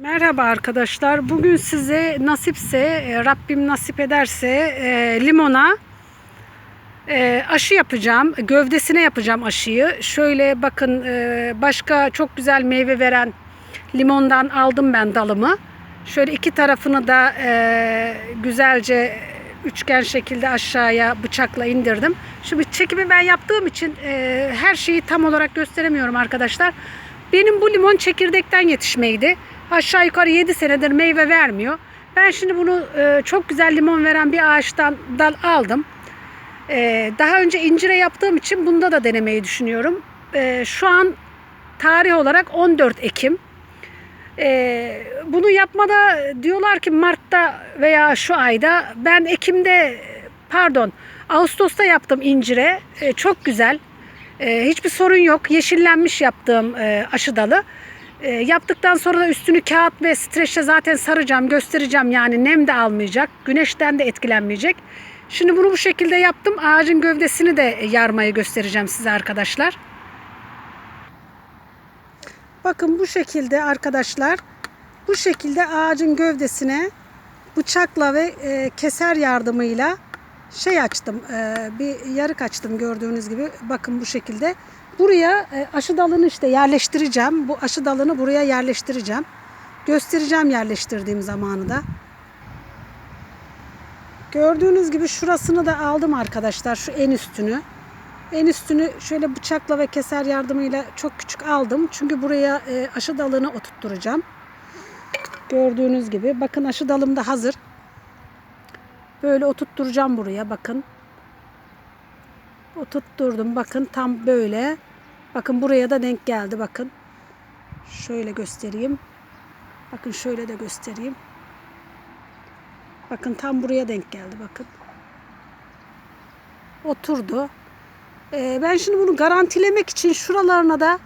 Merhaba arkadaşlar. Bugün size nasipse, e, Rabbim nasip ederse e, limona e, aşı yapacağım. Gövdesine yapacağım aşıyı. Şöyle bakın e, başka çok güzel meyve veren limondan aldım ben dalımı. Şöyle iki tarafını da e, güzelce üçgen şekilde aşağıya bıçakla indirdim. Şimdi çekimi ben yaptığım için e, her şeyi tam olarak gösteremiyorum arkadaşlar. Benim bu limon çekirdekten yetişmeydi. Aşağı yukarı 7 senedir meyve vermiyor. Ben şimdi bunu e, çok güzel limon veren bir ağaçtan dal aldım. E, daha önce incire yaptığım için bunda da denemeyi düşünüyorum. E, şu an tarih olarak 14 Ekim. E, bunu yapmada diyorlar ki Mart'ta veya şu ayda. Ben Ekim'de pardon Ağustos'ta yaptım incire. E, çok güzel. E, hiçbir sorun yok. Yeşillenmiş yaptığım e, aşı dalı. E, yaptıktan sonra da üstünü kağıt ve streçle zaten saracağım, göstereceğim. Yani nem de almayacak, güneşten de etkilenmeyecek. Şimdi bunu bu şekilde yaptım. Ağacın gövdesini de yarmayı göstereceğim size arkadaşlar. Bakın bu şekilde arkadaşlar. Bu şekilde ağacın gövdesine bıçakla ve e, keser yardımıyla şey açtım. e, bir yarık açtım gördüğünüz gibi. Bakın bu şekilde. Buraya e, aşı dalını işte yerleştireceğim. Bu aşı dalını buraya yerleştireceğim. Göstereceğim yerleştirdiğim zamanı da. Gördüğünüz gibi şurasını da aldım arkadaşlar. Şu en üstünü. En üstünü şöyle bıçakla ve keser yardımıyla çok küçük aldım. Çünkü buraya e, aşı dalını oturtturacağım. Gördüğünüz gibi. Bakın aşı dalım da hazır. Böyle oturtturacağım buraya bakın. Oturtturdum bakın tam böyle. Bakın buraya da denk geldi bakın. Şöyle göstereyim. Bakın şöyle de göstereyim. Bakın tam buraya denk geldi bakın. Oturdu. Ee, ben şimdi bunu garantilemek için şuralarına da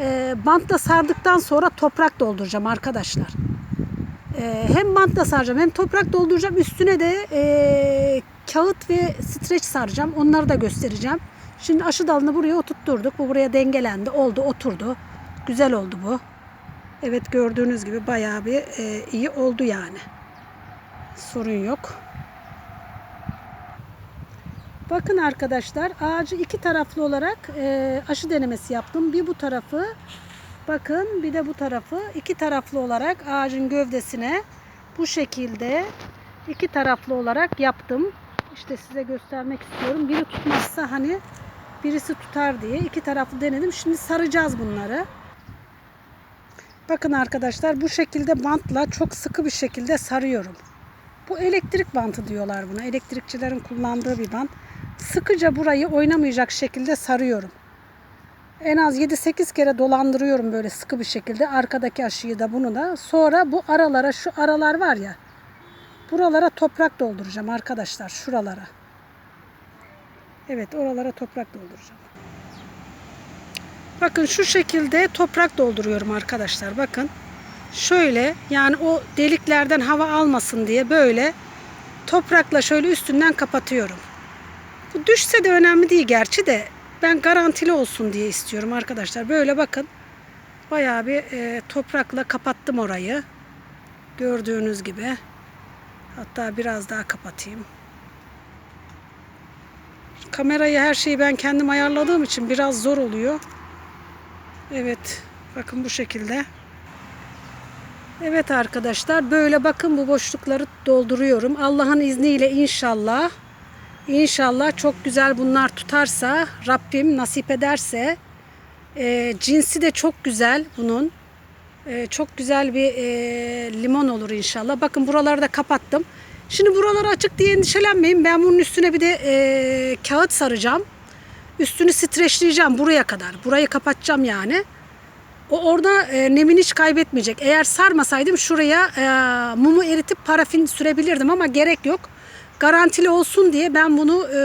e, bantla sardıktan sonra toprak dolduracağım arkadaşlar. Ee, hem bantla saracağım hem toprak dolduracağım. Üstüne de e, kağıt ve streç saracağım. Onları da göstereceğim. Şimdi aşı dalını buraya oturtturduk. Bu buraya dengelendi. Oldu, oturdu. Güzel oldu bu. Evet gördüğünüz gibi bayağı bir e, iyi oldu yani. Sorun yok. Bakın arkadaşlar ağacı iki taraflı olarak e, aşı denemesi yaptım. Bir bu tarafı bakın bir de bu tarafı iki taraflı olarak ağacın gövdesine bu şekilde iki taraflı olarak yaptım. İşte size göstermek istiyorum. Biri tutmazsa hani birisi tutar diye iki taraflı denedim. Şimdi saracağız bunları. Bakın arkadaşlar bu şekilde bantla çok sıkı bir şekilde sarıyorum. Bu elektrik bantı diyorlar buna. Elektrikçilerin kullandığı bir bant. Sıkıca burayı oynamayacak şekilde sarıyorum. En az 7-8 kere dolandırıyorum böyle sıkı bir şekilde. Arkadaki aşıyı da bunu da. Sonra bu aralara şu aralar var ya. Buralara toprak dolduracağım arkadaşlar. Şuralara. Evet oralara toprak dolduracağım. Bakın şu şekilde toprak dolduruyorum arkadaşlar. Bakın. Şöyle yani o deliklerden hava almasın diye böyle toprakla şöyle üstünden kapatıyorum. Bu düşse de önemli değil gerçi de ben garantili olsun diye istiyorum arkadaşlar. Böyle bakın bayağı bir e, toprakla kapattım orayı. Gördüğünüz gibi. Hatta biraz daha kapatayım. Kamerayı her şeyi ben kendim ayarladığım için biraz zor oluyor. Evet. Bakın bu şekilde. Evet arkadaşlar böyle bakın bu boşlukları dolduruyorum. Allah'ın izniyle inşallah İnşallah çok güzel bunlar tutarsa Rabbim nasip ederse e, cinsi de çok güzel bunun. E, çok güzel bir e, limon olur inşallah. Bakın buraları da kapattım. Şimdi buraları açık diye endişelenmeyin. Ben bunun üstüne bir de e, kağıt saracağım. Üstünü streçleyeceğim buraya kadar. Burayı kapatacağım yani. O orada e, nemini hiç kaybetmeyecek. Eğer sarmasaydım şuraya e, mumu eritip parafin sürebilirdim ama gerek yok. Garantili olsun diye ben bunu e,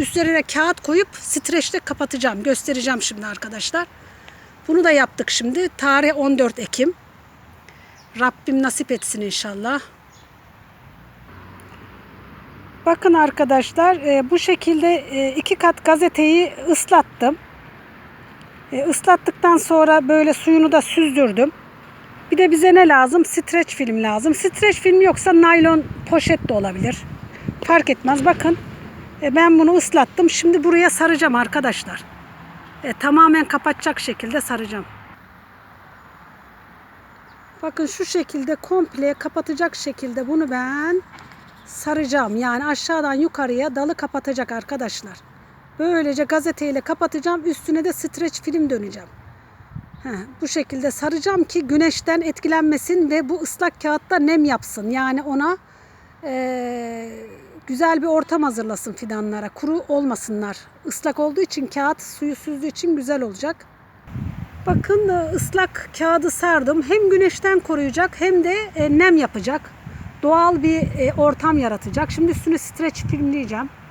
üstlerine kağıt koyup streçle kapatacağım. Göstereceğim şimdi arkadaşlar. Bunu da yaptık şimdi. Tarih 14 Ekim. Rabbim nasip etsin inşallah. Bakın arkadaşlar e, bu şekilde e, iki kat gazeteyi ıslattım. E, ıslattıktan sonra böyle suyunu da süzdürdüm. Bir de bize ne lazım? Streç film lazım. Streç film yoksa naylon poşet de olabilir. Fark etmez. Bakın e, ben bunu ıslattım. Şimdi buraya saracağım arkadaşlar. E, tamamen kapatacak şekilde saracağım. Bakın şu şekilde komple kapatacak şekilde bunu ben saracağım. Yani aşağıdan yukarıya dalı kapatacak arkadaşlar. Böylece gazeteyle kapatacağım. Üstüne de streç film döneceğim. Heh, bu şekilde saracağım ki güneşten etkilenmesin ve bu ıslak kağıtta nem yapsın. Yani ona eee, güzel bir ortam hazırlasın fidanlara. Kuru olmasınlar. Islak olduğu için kağıt suyu süzdüğü için güzel olacak. Bakın e, ıslak kağıdı sardım. Hem güneşten koruyacak hem de e, nem yapacak. Doğal bir e, ortam yaratacak. Şimdi üstüne streç filmleyeceğim.